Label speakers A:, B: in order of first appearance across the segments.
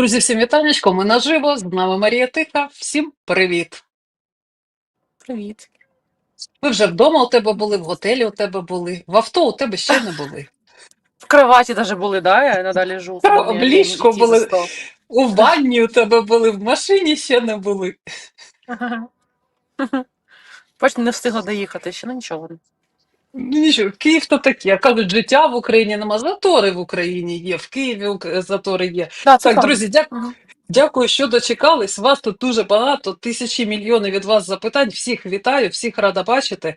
A: Друзі, всім вітанечко, ми наживо, з нами Марія Тиха. Всім привіт.
B: Привіт.
A: Ми вже вдома у тебе були, в готелі у тебе були, в авто у тебе ще не були.
B: В кроваті даже були, да? Я надалі лежу.
A: В ліжку були. У ванні у тебе були, в машині ще не були.
B: Ага. Бач, не встигла доїхати ще, ну нічого.
A: Нічого, Київ то таке. Кажуть, життя в Україні нема, затори в Україні є, в Києві затори є.
B: Да, це
A: Так, друзі, дя...
B: Мгм.
A: дякую, що дочекались. Вас тут дуже багато, тисячі мільйони від вас запитань. Всіх вітаю, всіх рада бачити.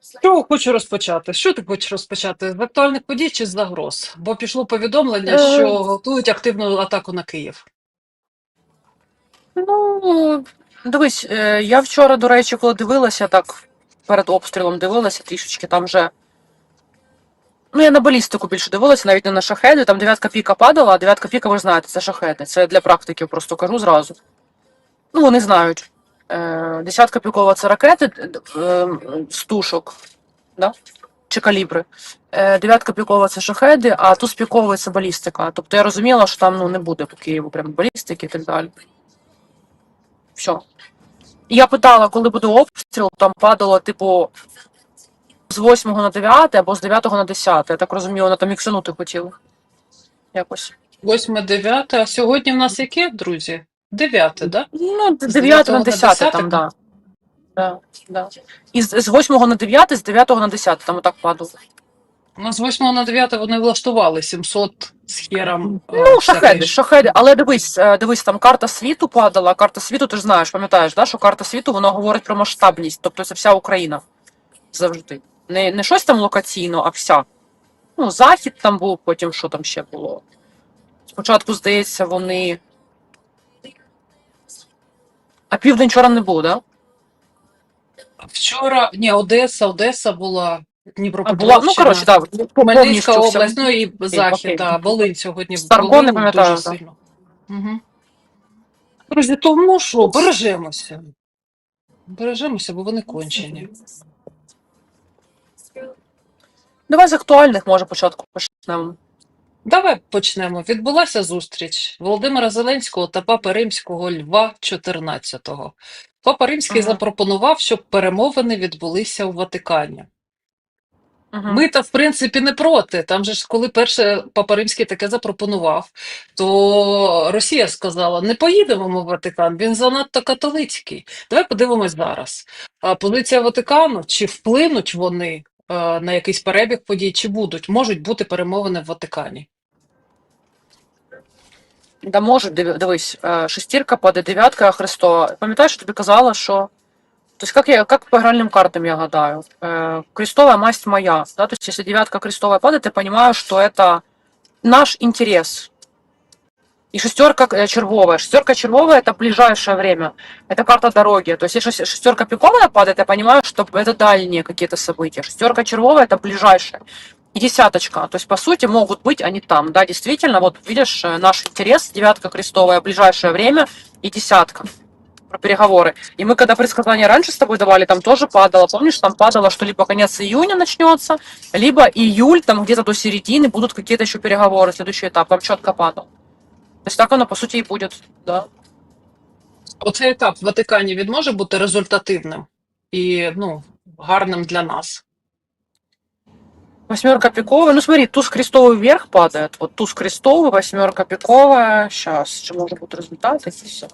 A: З чого хочу розпочати? Що ти хочеш розпочати? З актуальних подій чи з загроз? Бо пішло повідомлення,
B: Е.
A: що готують активну атаку на Київ.
B: Ну, дивись, е, я вчора, до речі, коли дивилася так перед обстрілом, дивилася трішечки там вже. Ну, я на балістику більше дивилася, навіть не на шахеди. Там дев'ятка піка падала, а дев'ятка піка, ви ж знаєте, це шахеди. Це для практики просто кажу зразу. Ну, вони знають. Е, Десятка пікова це ракети е, з тушок, да? чи калібри. Е, Дев'ятка пікова це шахеди, а туз піковий це балістика. Тобто я розуміла, що там ну, не буде по Києву прям балістики і так далі. Все. Я питала, коли буде обстріл, там падало, типу, з 8 на 9 або з 9 на 10. Я так розумію, вона там іксанути хотіла. Якось.
A: 8-9, а сьогодні в нас яке, друзі? 9, так? Да?
B: Ну, з
A: З
B: 9 на
A: 9 на
B: 10
A: 10?
B: там, да. Да, да. І з, з 8 на 9, з 9 на 10 там отак падало.
A: У нас з 8 на 9 вони влаштували 700 з хером. е,
B: Ну, шахеди, шахеди. Але дивись, е, дивись, там карта світу падала. Карта світу, ти ж знаєш, пам'ятаєш, да, що карта світу вона говорить про масштабність, тобто це вся Україна завжди. Не, не щось там локаційно, а вся. Ну, захід там був, потім що там ще було. Спочатку, здається, вони. А південь вчора не був, да?
A: Вчора, ні, Одеса, Одеса була,
B: А була, ну, коротше, так,
A: Хмельницька
B: повністю
A: область, ну і захід,
B: окей.
A: да, Волинь сьогодні.
B: Старко
A: Волинь
B: не пам'ятаю,
A: дуже
B: так.
A: сильно. Угу. Друзі, тому що бережемося. Бережемося, бо вони кончені.
B: Давай з актуальних, може, початку почнемо.
A: Давай почнемо. Відбулася зустріч Володимира Зеленського та Папи Римського Льва 14-го. Папа Римський
B: Ага.
A: запропонував, щоб перемовини відбулися у Ватикані.
B: Мгм.
A: Ми та в принципі не проти. Там же ж, коли перше Папа Римський таке запропонував, то Росія сказала: не поїдемо ми в Ватикан, він занадто католицький. Давай подивимось зараз. А позиція Ватикану, чи вплинуть вони е, на якийсь перебіг подій, чи будуть, можуть бути перемовини в Ватикані.
B: Да диви- дивись, е, шестірка паде, дев'ятка Христова. Пам'ятаєш, я тобі казала, що. Тобто, как, я, как по игральным картам я гадаю. Крестовая масть моя. Да? То есть, если девятка крестовая падает, я понимаю, что это наш интерес. И шестерка червовая. Шестерка червовая это ближайшее время. Это карта дороги. То есть, если шес- шестерка пиковая падает, я понимаю, что это дальние какие-то события. Шестерка червовая это ближайшее. И десяточка. То есть, по сути, могут быть они там. Да, действительно, вот видишь, э, наш интерес, девятка крестовая, ближайшее время и десятка про переговоры. И мы, когда предсказания раньше с тобой давали, там тоже падало. Помнишь, там падало, что либо конец июня начнется, либо июль, там где-то до середины будут какие-то еще переговоры, следующий этап. Там четко падал. То есть так оно, по сути, и будет, да.
A: Оцей етап в Ватикані він може бути результативним і ну, гарним для нас.
B: Восьмерка пиковая. Ну, смотри, туз крестовый вверх падает. Вот туз крестовый, восьмерка пиковая. Сейчас, что может быть результат? Это все.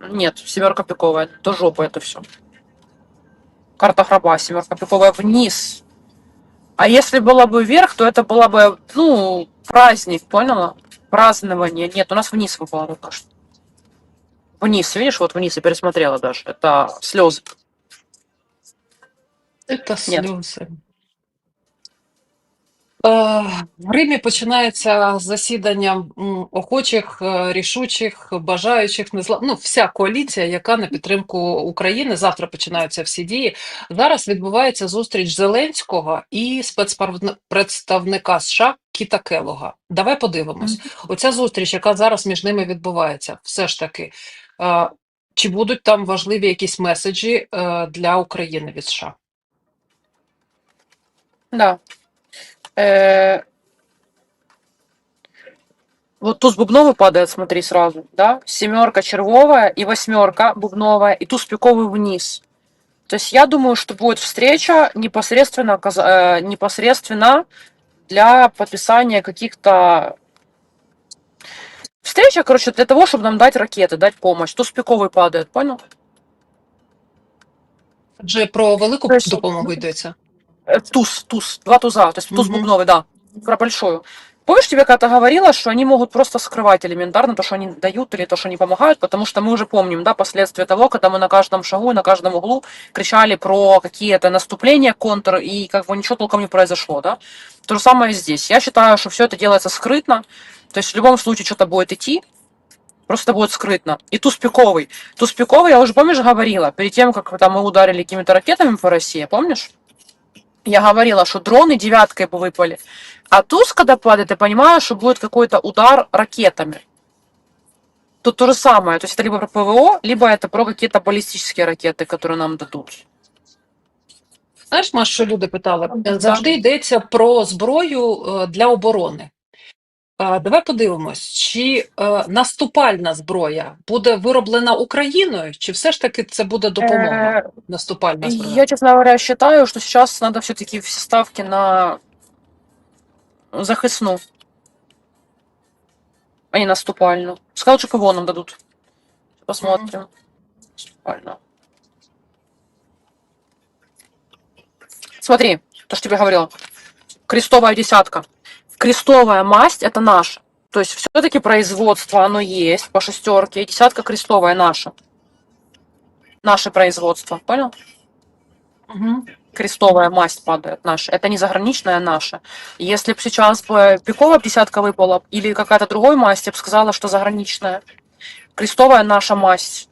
B: Нет, семерка пиковая. До жопы это все. Карта храба, семерка пиковая вниз. А если была бы вверх, то это была бы, ну, праздник, поняла? Празднование. Нет, у нас вниз выпало только что. Вниз, видишь, вот вниз, я пересмотрела даже. Это слезы.
A: Це сльози. Е, В Римі починається засідання охочих, е, рішучих, бажаючих, незла... ну, вся коаліція, яка на підтримку України. Завтра починаються всі дії. Зараз відбувається зустріч Зеленського і спецпредставника США Кіта Келога. Давай подивимось. Оця зустріч, яка зараз між ними відбувається, все ж таки, е, чи будуть там важливі якісь меседжі е, для України від США?
B: Да. Э, Вот туз бубновый падает, смотри, сразу, да? Семерка червовая и восьмерка бубновая, и туз пиковый вниз. То есть я думаю, что будет встреча непосредственно, э, непосредственно для подписания каких-то... Встреча, короче, для того, чтобы нам дать ракеты, дать помощь. Туз пиковый падает, понял?
A: Адже про велику допомогу йдеться.
B: Э, Туз, туз, два туза, то есть туз бубновый, да, про большую. Помнишь, тебе когда-то говорила, что они могут просто скрывать элементарно то, что они дают или то, что они помогают, потому что мы уже помним, да, последствия того, когда мы на каждом шагу и на каждом углу кричали про какие-то наступления, контр, и как бы ничего толком не произошло, да. То же самое и здесь. Я считаю, что все это делается скрытно, то есть в любом случае что-то будет идти, просто будет скрытно. И туз пиковый. Туз пиковый, я уже, помнишь, говорила, перед тем, как там мы ударили какими-то ракетами по России, помнишь? Я говорила, что дроны девяткой бы выпали. А туз, когда падает, я понимаю, что будет какой-то удар ракетами. Тут то же самое. То есть это либо про ПВО, либо это про какие-то баллистические ракеты, которые нам дадут.
A: Знаєш, Маш, що люди питали?
B: Да.
A: Завжди йдеться про зброю е, для оборони. Е, Давай подивимось, чи е, наступальна зброя буде вироблена Україною, чи все ж таки це буде допомога?
B: Э,
A: Наступальна зброя.
B: Я, честно говоря, считаю, что сейчас надо все-таки все ставки на захисну, а не наступальную. Сказал, лучше ПВО нам дадут. Посмотрим. Наступальную. Смотри, то, что тебе говорила. Крестовая десятка. Крестовая масть это наша. То есть все-таки производство, оно есть по шестерке. И десятка крестовая наша. Наше производство. Понял?
A: Мгм.
B: крестовая масть падает наша. Это не заграничная наша. Если бы сейчас бы пиковая десятка выпала или какая-то другой масть, я бы сказала, что заграничная. Крестовая наша масть.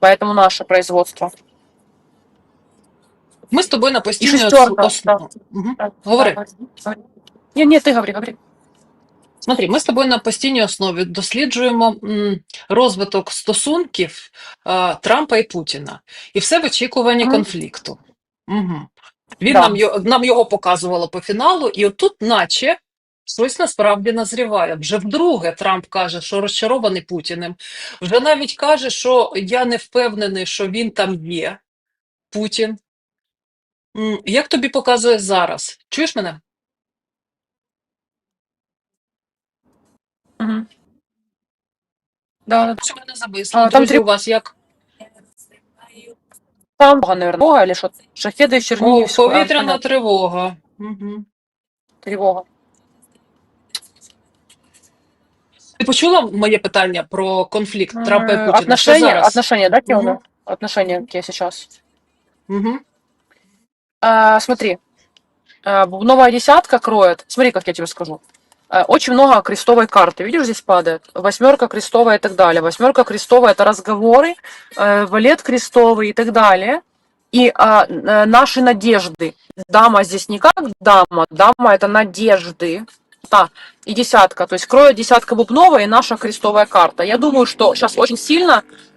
B: Поэтому наше производство.
A: Ми з тобою на постійній
B: шестерка,
A: основі. Говори.
B: Не, не, ты говори, говори.
A: Смотри, ми з тобою на постійній основі досліджуємо м, розвиток стосунків е, Трампа і Путіна, і все в очікуванні
B: Мгм.
A: конфлікту. Угу. Він
B: Да.
A: нам, нам його показувало по фіналу, і отут, наче, щось насправді назріває. Вже вдруге Трамп каже, що розчарований Путіним. Вже навіть каже, що я не впевнений, що він там є, Путін. М, Як тобі показує зараз? Чуєш мене?
B: Мгм. Да, да.
A: Що мене зависло?
B: А, там
A: Друзі, у вас як?
B: Там, наверное, Бога или что? Шахеды из
A: О,
B: Черниговского.
A: повітряна
B: понятно.
A: тривога. Угу.
B: Тревога.
A: Ти почула моє питання про конфлікт Трампа і
B: М,
A: Путіна? Що
B: Отношения,
A: зараз?
B: отношения, да, Киола?
A: Мгм.
B: Отношения какие сейчас?
A: Угу.
B: А, смотри, а, бубновая десятка кроет. Смотри, как я тебе скажу. А, Очень много крестовой карты. Видишь, здесь падает. Восьмерка крестовая и так далее. Восьмерка крестовая это разговоры, э, валет крестовый и так далее. И а, э, наши надежды. Дама здесь не как дама, дама это надежды. Да, и десятка. То есть кроет десятка бубновая и наша крестовая карта. Я думаю, что сейчас очень сильно э,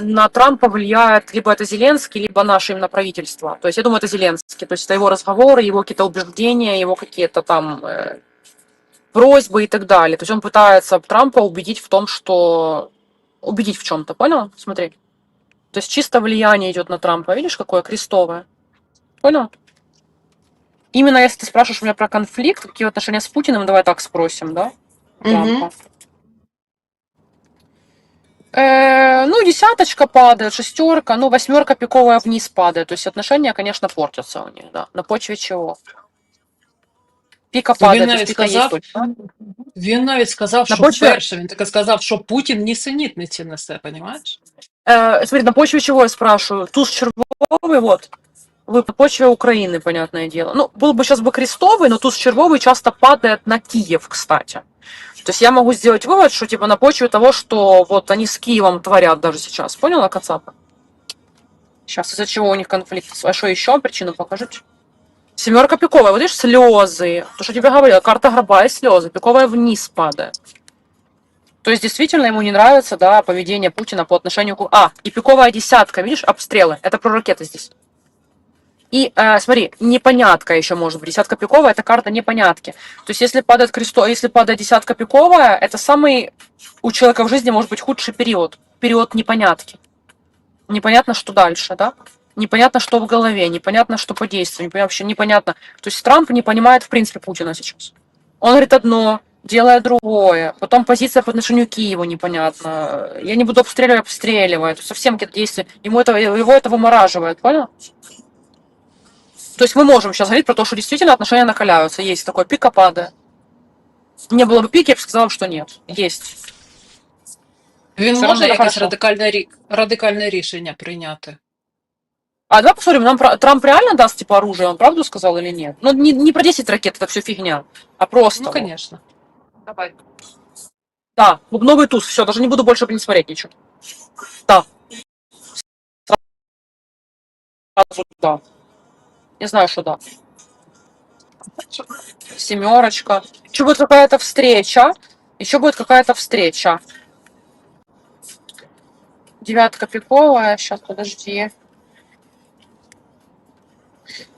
B: на Трампа влияет либо это Зеленский, либо наше именно правительство. То есть я думаю, это Зеленский. То есть это его разговоры, его какие-то убеждения, его какие-то там э, просьбы и так далее. То есть он пытается Трампа убедить в том, что... Убедить в чем-то, понял? Смотри. То есть чисто влияние идет на Трампа. Видишь, какое крестовое? Понял? Именно если ты спрашиваешь меня про конфликт, какие отношения с Путиным, давай так спросим, да? Трампа. Э, ну, десяточка падает, шестерка, ну, восьмерка пиковая вниз падает. То есть отношения, конечно, портятся у них, да. На почве чего? Пика
A: Ну,
B: падает,
A: він
B: то
A: навіть
B: есть пика есть
A: сказав,
B: точно.
A: він навіть сказав,
B: На
A: що
B: почві-
A: вперше він таке сказав, що Путін нісенітниці несе, понімаєш?
B: Э, смотри, на почве чего я спрашиваю? Туз червовый, вот. Вы на почве Украины, понятное дело. Ну, был бы сейчас бы крестовый, но туз червовый часто падает на Киев, кстати. То есть я могу сделать вывод, что типа на почве того, что вот они с Киевом творят даже сейчас. Поняла, Кацапа? Сейчас из-за чего у них конфликт? А что еще причину покажите? Семерка пиковая, вот видишь, слезы. То, что я тебе говорила, карта гроба и слезы. Пиковая вниз падает. То есть действительно ему не нравится, да, поведение Путина по отношению к... А, и пиковая десятка, видишь, обстрелы. Это про ракеты здесь. И э, смотри, непонятка еще может быть. Десятка пиковая это карта непонятки. То есть, если падает кресто, если падает десятка пиковая, это самый у человека в жизни может быть худший период. Период непонятки. Непонятно, что дальше, да? Непонятно, что в голове, непонятно, что по действию, непонятно, вообще непонятно. То есть Трамп не понимает, в принципе, Путина сейчас. Он говорит одно, делает другое. Потом позиция по отношению к Киеву непонятна. Я не буду обстреливать, обстреливаю. Совсем какие-то действия. Ему это, его это вымораживает, понял? То есть мы можем сейчас говорить про то, что действительно отношения накаляются. Есть такое пика-пада. Не было бы пики, я бы сказала, что нет. Есть.
A: Він
B: Все
A: може
B: равно
A: якесь
B: хорошо.
A: радикальне, рі- радикальне рішення прийняти?
B: А давай посмотрим, нам про- Трамп реально даст типа оружие, он правду сказал или нет? Ну, не, не про 10 ракет, это все фигня, а просто.
A: Ну,
B: вот.
A: звісно. Давай.
B: Да, бубновый туз, все, даже не буду больше не смотреть ничего. Да. Сразу да. Не знаю, что да. Семерочка. Еще будет какая-то встреча. Еще будет какая-то встреча. Девятка пиковая. Сейчас, подожди.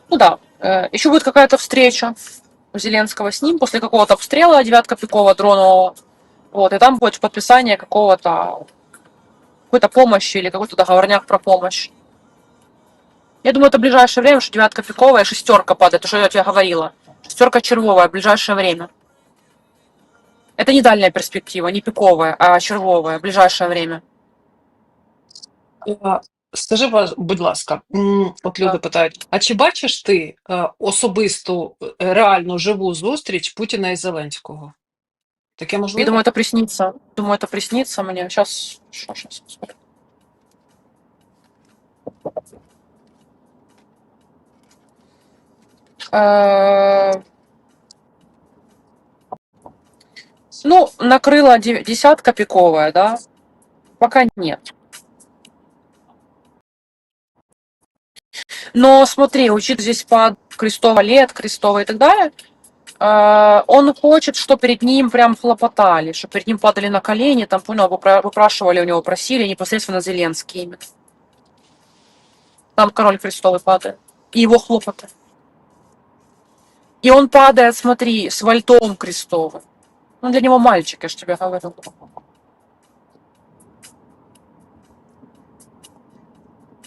B: Ну да. Еще будет какая-то встреча у Зеленского с ним после какого-то обстрела девятка пикового дронового. Вот, и там будет подписание какого-то какой-то помощи или какой-то договорняк про помощь. Я думаю, это в ближайшее время, что девятка пиковая, шестерка падает, то, что я тебе говорила. Шестерка червовая в ближайшее время. Это не дальняя перспектива, не пиковая, а червовая в ближайшее время.
A: А, Скажи, ва- будь ласка, м, от люди
B: Так.
A: питають: а чи бачиш ти е, особисту е, реальну живу зустріч Путіна і Зеленського? Таке
B: Я
A: можливо?
B: думаю, это приснится. Думаю, это приснится мне. Сейчас, Ну, накрыла де- десятка пиковая, да? Пока нет. Но смотри, учит здесь под крестовый лет, крестовый и так далее, э, он хочет, что перед ним прям хлопотали, что перед ним падали на колени, там, понял, выпра- выпрашивали у него, просили непосредственно Зеленский именно. Там король крестовый падает. И его хлопоты. И он падает, смотри, с вальтом крестовым. Ну, для него мальчик, я же тебе говорю.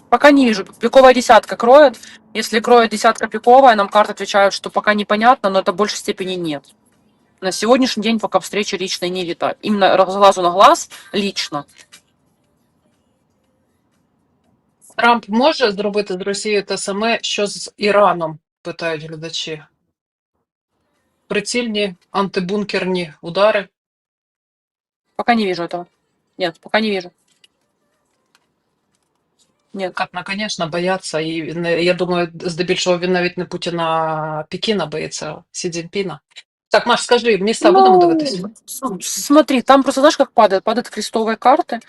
B: Пока не вижу. Пиковая десятка кроет. Если кроет десятка пиковая, нам карты отвечают, что пока непонятно, но это в большей степени нет. На сегодняшний день пока встречи личной не витает. Именно с глазу на глаз лично.
A: Трамп може зробити з Росією те саме, що з Іраном, питають глядачі. Прицільні антибункерні удари.
B: Пока не вижу этого. Нет, пока не вижу. Нет.
A: Катна, звісно, бояться. І не- я думаю, здебільшого він навіть не Путіна, а Пекіна боїться, а Сі Цзіньпіна. Так, Маш, скажи, міста будемо дивитися?
B: Ну, с- Смотри, там просто знаешь, как падает? Падают крестовые карты.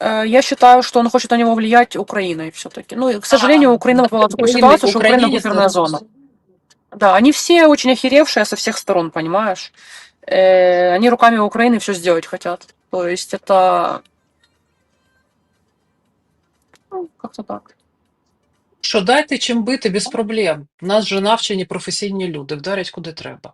B: Э, Я считаю, что он хочет на него влиять Украиной все-таки. Ну, и, к сожалению,
A: А,
B: Украина попала в такую
A: Україні-
B: ситуацию, что Украина
A: Україні
B: буферная
A: стало-
B: зона. Да, они все очень охеревшие со всех сторон, понимаешь? Э, Они руками Украины все сделать хотят. То есть это... Ну, как-то так.
A: Що дайте чим бити без проблем. У нас же навчені професійні люди, вдарять куди треба.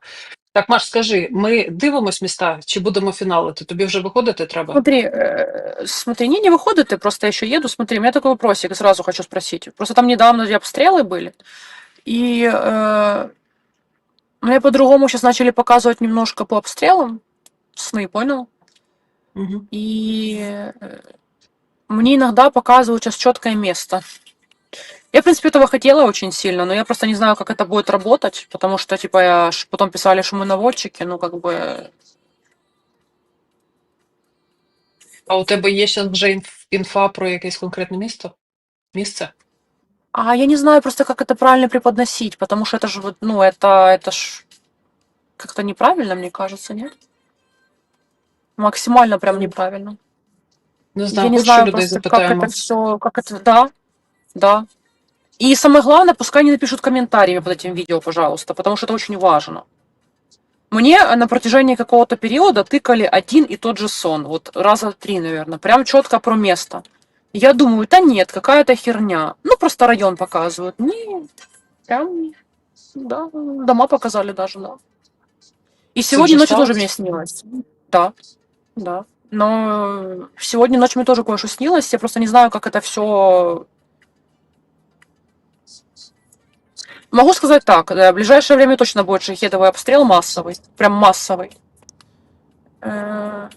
A: Так, Маш, скажи, ми дивимось міста, чи будемо фіналити? Тобі вже виходити треба?
B: Смотри, э, смотри, не, не выходит, ты просто еще еду. Смотри, у меня такой вопросик, сразу хочу спросить. Просто там недавно обстрелы были, и э, мне по-другому сейчас начали показывать немножко по обстрелам сны, понял?
A: Угу.
B: И э, мне иногда показывают сейчас четкое место. Я, в принципе, этого хотела очень сильно, но я просто не знаю, как это будет работать, потому что, типа, я ж- потом писали, что мы наводчики, ну, как бы,
A: А у тебе є ще вже інф- інфа про якесь конкретне місто? Місце?
B: А я не знаю просто, как это правильно преподносить, потому что это же вот, ну, это, это ж как-то неправильно, мне кажется, нет? Максимально прям неправильно.
A: Не знаю,
B: я не
A: хоч
B: знаю
A: людей
B: просто, как
A: запитаємо.
B: это все, как это, да, да. И самое главное, пускай они напишут комментариями под этим видео, пожалуйста, потому что это очень важно. Мне на протяжении какого-то периода тыкали один и тот же сон, вот раза три, наверное, прям четко про место. Я думаю, да нет, какая-то херня. Ну, просто район показывают. Не, Прям, да, дома показали даже, да. И сегодня ночью тоже мне снилось. Да, да. Но сегодня ночью мне тоже кое-что снилось. Я просто не знаю, как это все. Могу сказать так, да, в ближайшее время точно будет шахедовый обстрел массовый, прям массовый. Э,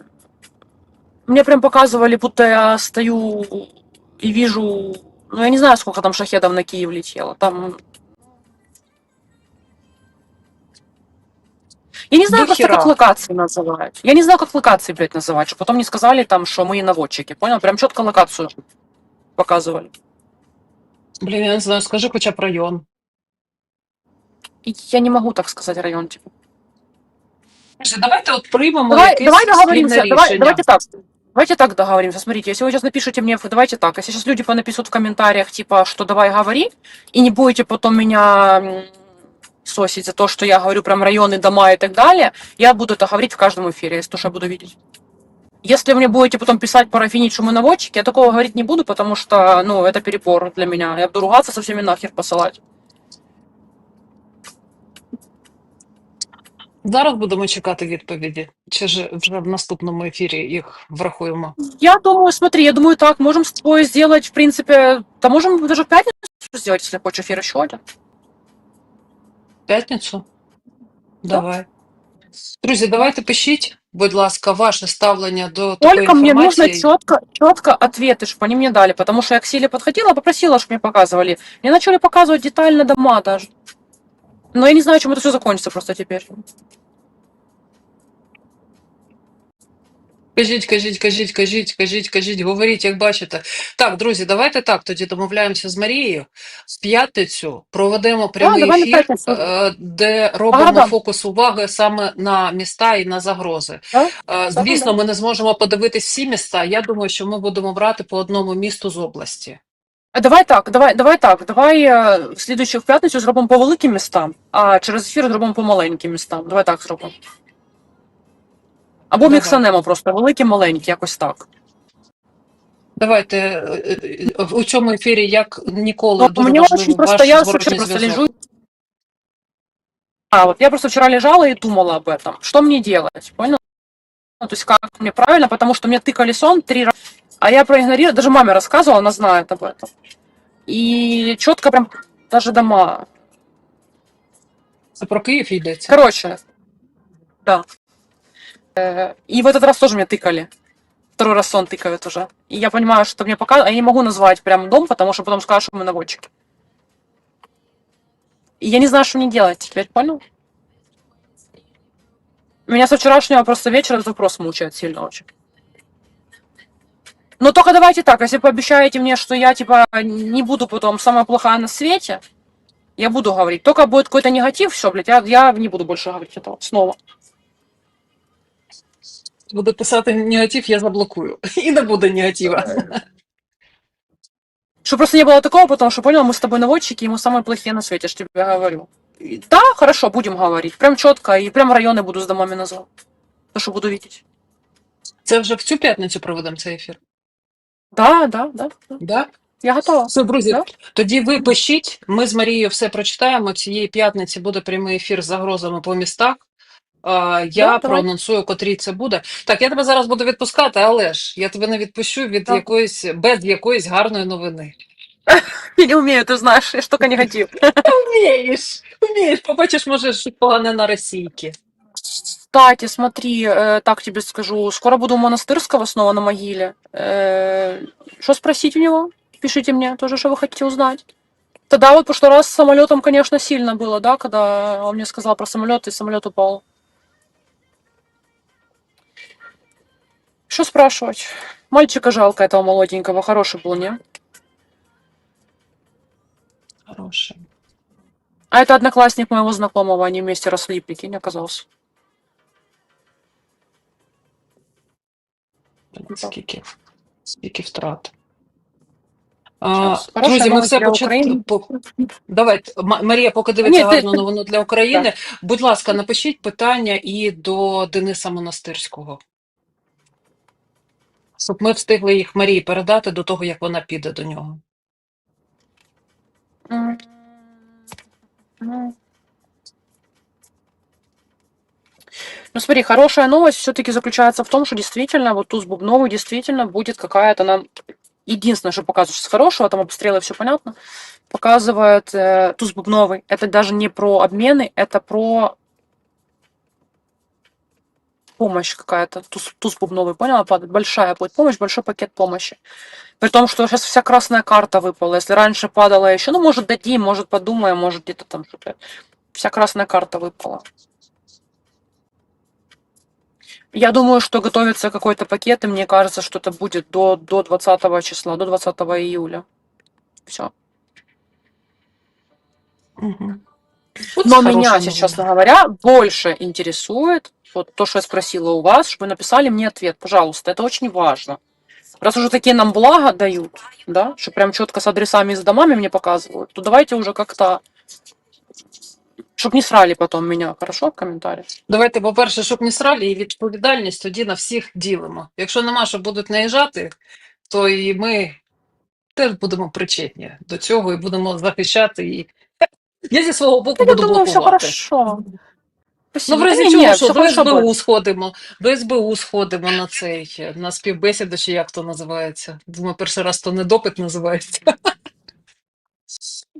B: Мне прям показывали, будто я стою и вижу, ну я не знаю, сколько там шахедов на Киев летело. Там Я не знаю,
A: До
B: просто
A: хера.
B: как локации называют. Я не знаю, как локации, блядь, называть, чтобы потом не сказали там, что мы наводчики. Понял? Прям четко локацию показывали.
A: Блін, я не знаю, скажи хоча б район.
B: И я не могу так сказать район, типа.
A: Слушай, Давайте от приймемо
B: Давай,
A: якесь
B: давай
A: спільне
B: договоримся, давай,
A: рішення.
B: давайте так. Давайте так договоримся. Смотрите, если вы сейчас напишите мне, давайте так, если сейчас люди понапишут в комментариях, типа, что давай говори, и не будете потом меня сосить за то, что я говорю прям районы, дома и так далее, я буду это говорить в каждом эфире, если то, что я буду видеть. Если вы мне будете потом писать, парафинить, что мы наводчики, я такого говорить не буду, потому что, ну, это перепор для меня. Я буду ругаться со всеми нахер посылать.
A: Зараз будемо чекати відповіді, чи ж вже в наступному ефірі їх врахуємо.
B: Я думаю, смотри, я думаю так, можем с тобой сделать, в принципе, да можем даже в пятницу сделать, если хочешь, эфир еще один.
A: П'ятницю? Давай. Друзі, давайте пишіть, будь ласка, ваше ставлення до такої
B: Только мне нужно
A: інформації.
B: четко, четко ответы, чтобы они мне дали, потому что я к Силе подходила, попросила, чтобы мне показывали. Мне начали показывать детально дома даже. Но я не знаю, чем это все закончится просто теперь.
A: Кажіть, кажіть, кажіть, кажіть, кажіть, кажіть, говоріть, як бачите. Так, друзі, давайте так. Тоді домовляємося з Марією. В п'ятницю проведемо прямий
B: на
A: ефір, е, де робимо
B: Ага.
A: фокус уваги саме на міста і на загрози.
B: Да?
A: Е, Звісно, ми не зможемо подивитись всі міста. Я думаю, що ми будемо брати по одному місту з області.
B: Давай так, давай, давай так. Давай е, в слідуючу в п'ятницю зробимо по великим містам, а через ефір зробимо по маленьким містам. Давай так зробимо. Або
A: Давай.
B: міксанемо просто великі, маленькі, якось так.
A: Давайте е, е, у цьому ефірі, як ніколи,
B: Ну,
A: дуже
B: мне
A: важливо
B: очень просто,
A: ваш
B: я
A: зворотній
B: вообще просто
A: зв'язок.
B: лежу. А, вот я просто вчера лежала и думала об этом. Что мне делать? Понял? Ну, то есть как мне правильно, потому что мне тыкали сон три раза, а я проигнорировала, даже маме рассказывала, она знает об этом. И четко прям даже дома.
A: Це про Київ йдеться.
B: Короче, да. И в этот раз тоже мне тыкали. Второй раз сон тыкают уже. И я понимаю, что мне пока... Я не могу назвать прям дом, потому что потом скажут, что мы наводчики. И я не знаю, что мне делать теперь, понял? Меня со вчерашнего просто вечера этот вопрос мучает сильно очень. Но только давайте так, если пообещаете мне, что я, типа, не буду потом самая плохая на свете, я буду говорить. Только будет какой-то негатив, все, блядь, я, я не буду больше говорить этого снова.
A: Буде писати негатив, я заблокую. І не буде негатива.
B: Чтобы просто не было такого, потому что, понял, мы с тобой наводчики, и мы самые плохие на свете, что тебе говорю. И да, хорошо, будем говорить. Прям четко, и прям районы буду с домами назвать. То, что буду видеть.
A: Це вже в цю п'ятницю проведемо цей ефір.
B: Да, да, да. да.
A: Да?
B: Я готова.
A: Все, друзі,
B: Да.
A: тоді ви пишіть. Ми з Марією все прочитаємо. Цієї п'ятниці буде прямий ефір з загрозами по містах. А, Я
B: давай.
A: проанонсую, котрій це буде. Так, я тебе зараз буду відпускати, але ж я тебе не відпущу від
B: Так.
A: якоїсь без якоїсь гарної новини.
B: Я не умею, ты знаешь, я ж только негатив.
A: Вмієш, вмієш, побачиш, може, щось погане на російки.
B: Кстати, смотри, э, так тебе скажу, скоро буду у Монастырского снова на могиле. Э, Что спросить у него? Пишите мне тоже, что вы хотите узнать. Тогда вот в прошлый раз с самолетом, конечно, сильно было, да, когда он мне сказал про самолет, и самолет упал. Что спрашивать? Мальчика жалко этого молоденького, хороший был, не?
A: Хороше.
B: А это одноклассник моего знакомого, они вместе росли, прикинь, оказался.
A: Скільки, скільки втрат. А,
B: Щас. Хороша
A: друзі, ми
B: новость
A: все
B: для
A: почали.
B: України.
A: Давайте, М- Марія, поки дивиться
B: Ні, ти-
A: гарну новину для України. Будь ласка, напишіть питання і до Дениса Монастирського. Щоб ми встигли їх Марії передати до того, як вона піде до нього.
B: М, Мгм. Ну смотри, хорошая новость все-таки заключается в том, что действительно вот туз бубновый действительно будет какая-то нам... Единственное, что показывает, что с хорошего, там обстрелы, все понятно, показывает э, туз бубновый. Это даже не про обмены, это про помощь какая-то. Туз, туз бубновый, поняла, падает? Большая будет помощь, большой пакет помощи. При том, что сейчас вся красная карта выпала. Если раньше падала еще, ну, может, дадим, может, подумаем, может, где-то там что-то. Вся красная карта выпала. Я думаю, что готовится какой-то пакет, и мне кажется, что это будет до, до 20 числа, до 20 июля. Все.
A: Мгм. Вот
B: Но
A: хорошая
B: меня,
A: новина.
B: честно говоря, больше интересует вот то, что я спросила у вас, чтобы вы написали мне ответ, пожалуйста, это очень важно. Раз уже такие нам блага дают, да, что прям четко с адресами и с домами мне показывают, то давайте уже как-то, чтобы не срали потом меня, хорошо, в комментариях?
A: Давайте, по-перше, щоб не срали, і відповідальність тоді на всіх ділимо. Якщо нема, що будуть наїжджати, то і ми теж будемо причетні до цього і будемо захищати. І... я зі свого боку буду
B: думаю, все
A: блокувати.
B: хорошо.
A: Ну, в разі чого, що до СБУ сходимо, до СБУ сходимо на цей, на співбесіду, чи як то називається. Думаю, перший раз то не допит називається.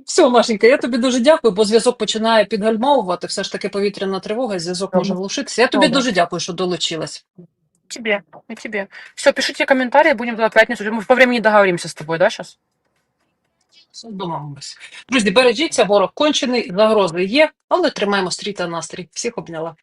A: Все, Машенька, я тобі дуже дякую, бо зв'язок починає підгальмовувати. Все ж таки повітряна тривога, зв'язок може глушитися. Я тобі
B: Добре.
A: дуже дякую, що долучилась.
B: Тебе, и тебе. Все, пишите комментарии, будем тогда в пятницу. Мы по времени договоримся с тобой, да, сейчас?
A: Домовимось. Друзі, бережіться, ворог кончений, загрози є, але тримаємо стрій та настрій. Всіх обняла.